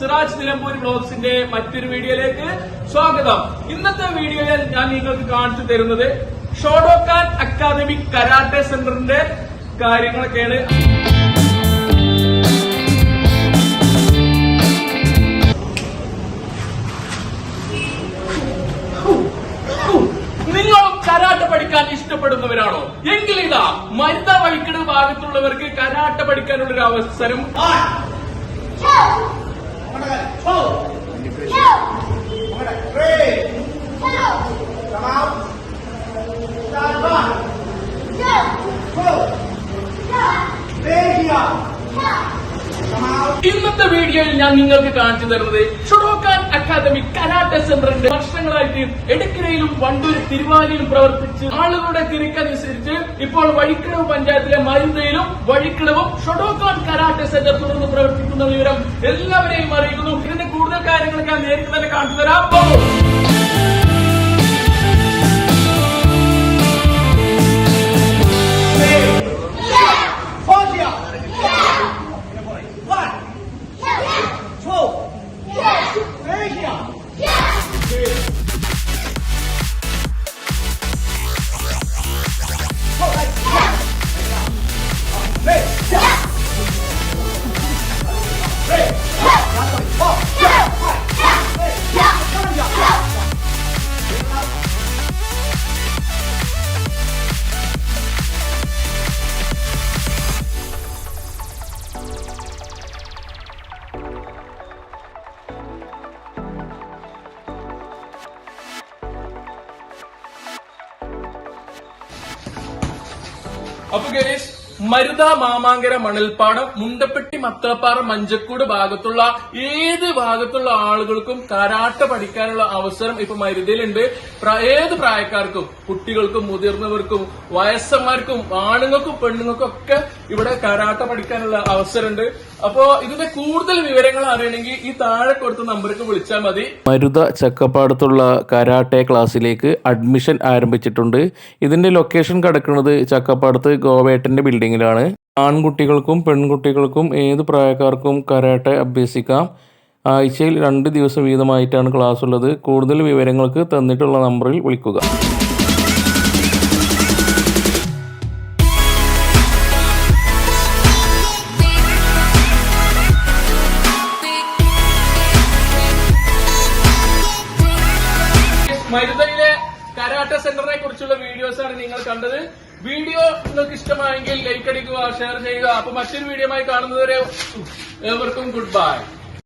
സിറാജ് നിലമ്പൂർ ബ്ലോഗ്സിന്റെ മറ്റൊരു വീഡിയോയിലേക്ക് സ്വാഗതം. ഇന്നത്തെ വീഡിയോയിൽ ഞാൻ നിങ്ങൾക്ക് കാണിച്ചു തരുന്നത് ഷോഡോക്കാൻ അക്കാദമിക് കരാട്ടെ സെന്ററിന്റെ കാര്യങ്ങളൊക്കെയാണ്. കരാട്ട പഠിക്കാൻ ഇഷ്ടപ്പെടുന്നവരാണോ? എങ്കിൽ ഇതാ മരുത വഹിക്കുന്ന ഭാഗത്തുള്ളവർക്ക് കരാട്ട പഠിക്കാനുള്ള ഒരു അവസരം ഇന്നത്തെ വീഡിയോയിൽ ഞാൻ നിങ്ങൾക്ക് കാണിച്ചു തരുന്നത് അക്കാദമിക് കരാട്ടെ സെന്ററിന്റെ വർഷങ്ങളായിട്ട് എടക്കരയിലും വണ്ടൂർ തിരുവാലിയിലും പ്രവർത്തിച്ച് ആളുകളുടെ തിരക്കനുസരിച്ച് ഇപ്പോൾ വഴിക്കിടവ് പഞ്ചായത്തിലെ മരുതയിലും വഴിക്കിടവും ഷൊഡോക്കോൺ കരാട്ടെ സെന്റർ തുടർന്ന് പ്രവർത്തിക്കുന്ന വിവരം എല്ലാവരെയും അറിയിക്കുന്നു. ഇതിന്റെ കൂടുതൽ കാര്യങ്ങളൊക്കെ ഞാൻ നേരിട്ട് തന്നെ കാണിച്ചു തരാം. അപ്പൊ ഗണേഷ് മരുത മാമാങ്കര മണൽപ്പാടം മുണ്ടപ്പെട്ടി മത്തപ്പാറ മഞ്ചക്കൂട് ഭാഗത്തുള്ള ഏത് ഭാഗത്തുള്ള ആളുകൾക്കും കരാട്ട പഠിക്കാനുള്ള അവസരം ഇപ്പൊ മരുതയിലുണ്ട്. ഏത് പ്രായക്കാർക്കും കുട്ടികൾക്കും മുതിർന്നവർക്കും വയസ്സന്മാർക്കും ആണുങ്ങൾക്കും പെണ്ണുങ്ങൾക്കും ഒക്കെ ഇവിടെ കരാട്ട പഠിക്കാനുള്ള അവസരമുണ്ട്. അപ്പോ ഇതിന്റെ കൂടുതൽ വിവരങ്ങൾ അറിയണമെങ്കിൽ ഈ താഴെ കൊടുത്ത നമ്പർക്ക് വിളിച്ചാൽ മതി. മരുത ചക്കപ്പാടത്തുള്ള കരാട്ടെ ക്ലാസ്സിലേക്ക് അഡ്മിഷൻ ആരംഭിച്ചിട്ടുണ്ട്. ഇതിന്റെ ലൊക്കേഷൻ കിടക്കുന്നത് ചക്കപ്പാടത്ത് ഗോവേട്ടന്റെ ബിൽഡിങ്ങിലാണ്. ആൺകുട്ടികൾക്കും പെൺകുട്ടികൾക്കും ഏത് പ്രായക്കാർക്കും കരാട്ടെ അഭ്യസിക്കാം. ആഴ്ചയിൽ രണ്ട് ദിവസം വീതമായിട്ടാണ് ക്ലാസ് ഉള്ളത് കൂടുതൽ വിവരങ്ങൾക്ക് തന്നിട്ടുള്ള നമ്പറിൽ വിളിക്കുക. മരുതയിലെ കരാട്ട സെന്ററിനെ കുറിച്ചുള്ള വീഡിയോസ് ആണ് നിങ്ങൾ കണ്ടത്. വീഡിയോ നിങ്ങൾക്ക് ഇഷ്ടമായെങ്കിൽ ലൈക്ക് അടിക്കുക ഷെയർ ചെയ്യുക. അപ്പൊ മറ്റൊരു വീഡിയോ കാണുന്നവരെ ഏവർക്കും ഗുഡ് ബൈ.